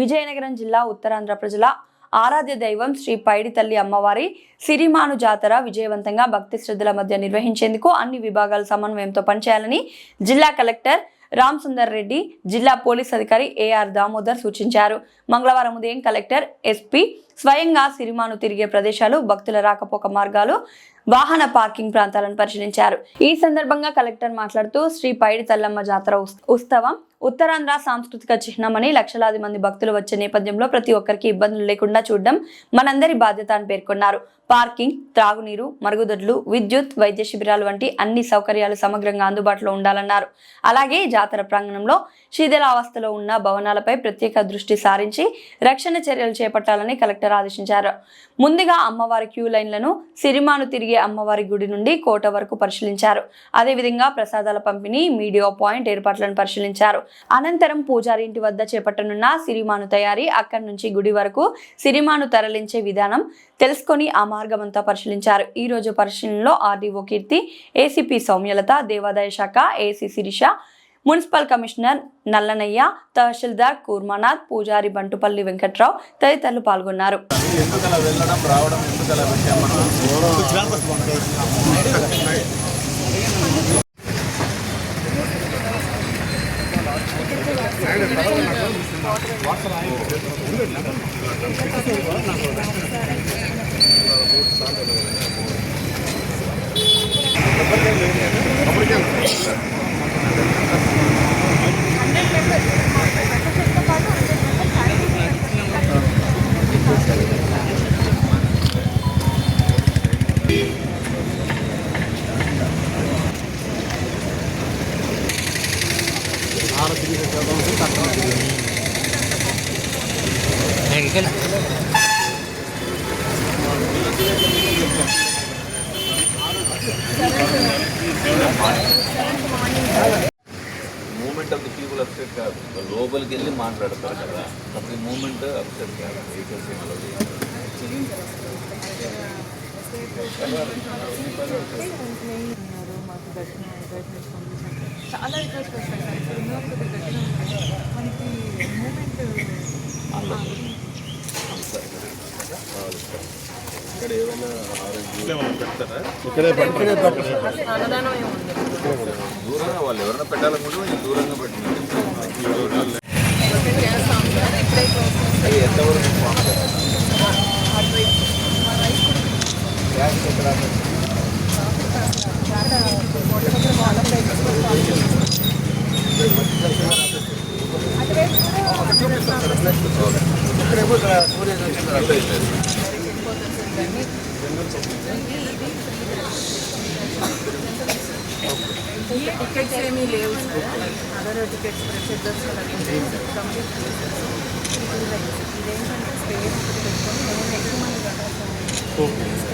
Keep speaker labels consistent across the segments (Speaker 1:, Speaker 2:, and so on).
Speaker 1: విజయనగరం జిల్లా ఉత్తరాంధ్ర ప్రజల ఆరాధ్య దైవం శ్రీ పైడి తల్లి అమ్మవారి సిరిమాను జాతర విజయవంతంగా భక్తి శ్రద్ధల మధ్య నిర్వహించేందుకు అన్ని విభాగాల సమన్వయంతో పనిచేయాలని జిల్లా కలెక్టర్ రామ్ సుందర్ రెడ్డి జిల్లా పోలీస్ అధికారి ఏఆర్ దామోదర్ సూచించారు. మంగళవారం ఉదయం కలెక్టర్ ఎస్పీ స్వయంగా సిరిమాను తిరిగే ప్రదేశాలు భక్తుల రాకపోక మార్గాలు వాహన పార్కింగ్ ప్రాంతాలను పరిశీలించారు. ఈ సందర్భంగా కలెక్టర్ మాట్లాడుతూ శ్రీ పైడి తల్లమ్మ జాతర ఉత్సవం ఉత్తరాంధ్ర సాంస్కృతిక చిహ్నమని లక్షలాది మంది భక్తులు వచ్చే నేపథ్యంలో ప్రతి ఒక్కరికి ఇబ్బందులు లేకుండా చూడడం మనందరి బాధ్యత అని పేర్కొన్నారు. పార్కింగ్ త్రాగునీరు మరుగుదొడ్లు విద్యుత్ వైద్య శిబిరాలు వంటి అన్ని సౌకర్యాలు సమగ్రంగా అందుబాటులో ఉండాలన్నారు. అలాగే జాతర ప్రాంగణంలో శిథిలావస్థలో ఉన్న భవనాలపై ప్రత్యేక దృష్టి సారించి రక్షణ చర్యలు చేపట్టాలని కలెక్టర్ ఆదేశించారు. ముందుగా అమ్మవారి క్యూ లైన్లను సిరిమాను తిరిగే అమ్మవారి గుడి నుండి కోట వరకు పరిశీలించారు. అదేవిధంగా ప్రసాదాల పంపిణీ మీడియా పాయింట్ ఏర్పాట్లను పరిశీలించారు. అనంతరం పూజారి ఇంటి వద్ద చేపట్టనున్న సిరిమాను తయారీ అక్కడి నుంచి గుడి వరకు సిరిమాను తరలించే విధానం తెలుసుకొని ఆ మార్గమంతా పరిశీలించారు. ఈ రోజు పరిశీలనలో ఆర్డీఓ కీర్తి ఏసీపీ సౌమ్యలత దేవాదాయ శాఖ AC Sireesha municipal commissioner Nallanayya తహసీల్దార్ కూర్మానాథ్ పూజారి బంటుపల్లి వెంకట్రావు తదితరులు పాల్గొన్నారు.
Speaker 2: ఎందుకలా వెళ్ళడం రావడం ఎందుకలా విషయం మనం moment of the people upset కాదు లోపలికి వెళ్ళి మాట్లాడతారు కదా అప్పుడు మూమెంట్ అప్సెట్ కాదు వెహికల్స్ ఏం
Speaker 3: దర్శనం పంపించారు చాలా రిక్వెస్ట్ వస్తాయి సార్ ఇక్కడ ఉన్న ఒక దర్శనం ఉంటుంది. మనకి మూమెంట్
Speaker 2: ఇక్కడ ఏమైనా ఇక్కడే
Speaker 3: ఏముంది
Speaker 2: దూరంగా వాళ్ళు ఎవరైనా పెట్టాలనుకుంటే దూరంగా పెట్టినారు ఎంతవరకు? గ్యాస్ ఎక్కడ
Speaker 3: టికెట్స్ ఏమీ లేవు అదర్ టికెట్స్ ప్రత్యేక దర్శనాలు కంప్లీట్ ఇదేంటంటే స్టే పెట్టుకొని నేను నెక్స్ట్ మంత్ కదా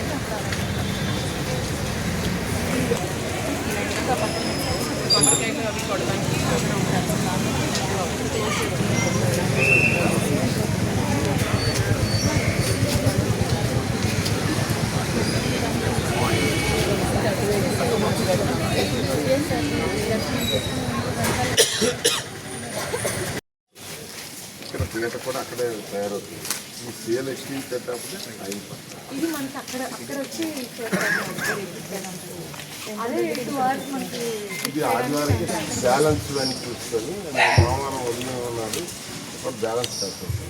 Speaker 2: ఇక్కడ పీట కూడా అక్కడే తయారవుతుంది ఈ సీఎల్ ఎక్స్టీన్ పెట్టకపోతే
Speaker 3: ఇది మనకి అక్కడ అక్కడ వచ్చి అదే టూ అవర్స్ మనకి
Speaker 2: ఇది ఆదివారికి బ్యాలెన్స్ అని చూసుకొని సోమవారం వదిలి ఉన్నాడు ఒక బ్యాలెన్స్ చేస్తుంది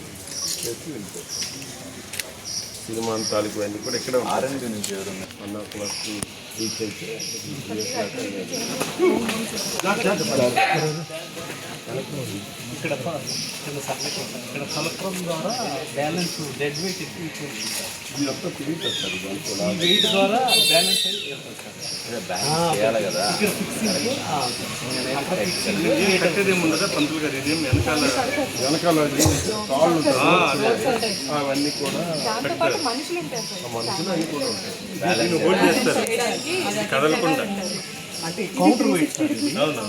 Speaker 2: చేసి వెళ్ళిపోతుంది సినిమాంతాలకు అన్నీ కూడా ఇక్కడ ఆర్ఎండి నుంచి వన్ ఓ అయితే
Speaker 4: ఇక్కడ ఇక్కడ కలెక్టర్ ద్వారా బ్యాలెన్స్ డెడ్ వెయిట్ ఎక్కువ ఇచ్చేది వెయిట్ ద్వారా బ్యాలెన్స్ అయి వెళ్తుంది సార్.
Speaker 2: చేయాలి కదా
Speaker 4: ఇక్కడ ఫిక్సింగ్ ఆ, అక్కడ ఫిక్సింగ్ కట్టేదేమి ఉండదా పంతులు గారు ఇదేం వెనకాల
Speaker 2: వెనకాల కాళ్ళు. అవన్నీ కూడా
Speaker 3: మనుషులు
Speaker 2: అన్నీ కూడా ఉంటాయి
Speaker 4: హోల్డ్ చేస్తారు కదలకుండా. అంటే కౌంటర్ వెయిట్ సార్ ఇది.
Speaker 2: జనాలు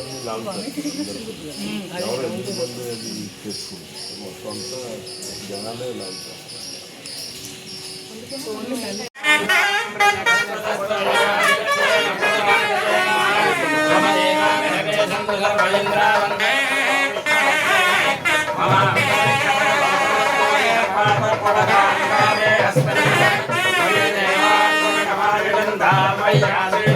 Speaker 2: అన్ని లాగుతారు. ఎవరు ఎంతమంది అది చేసుకుంటారు. మొత్తం అంతా జనాలే లాగుతారు ేంద్రావందే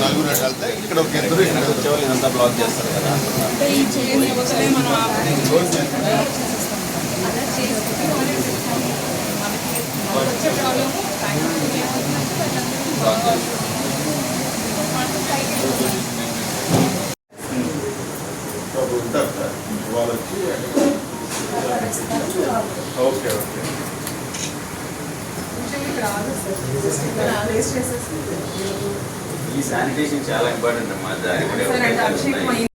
Speaker 5: నలుగురు వెళ్తే ఇక్కడ ఒక ఇద్దరు ఇక్కడ వచ్చేవాళ్ళు ఇదంతా బ్లాక్ చేస్తారు కదా అప్పుడు
Speaker 6: ఈ శానిటేషన్ చాలా ఇంపార్టెంట్ అమ్మా. దాని కూడా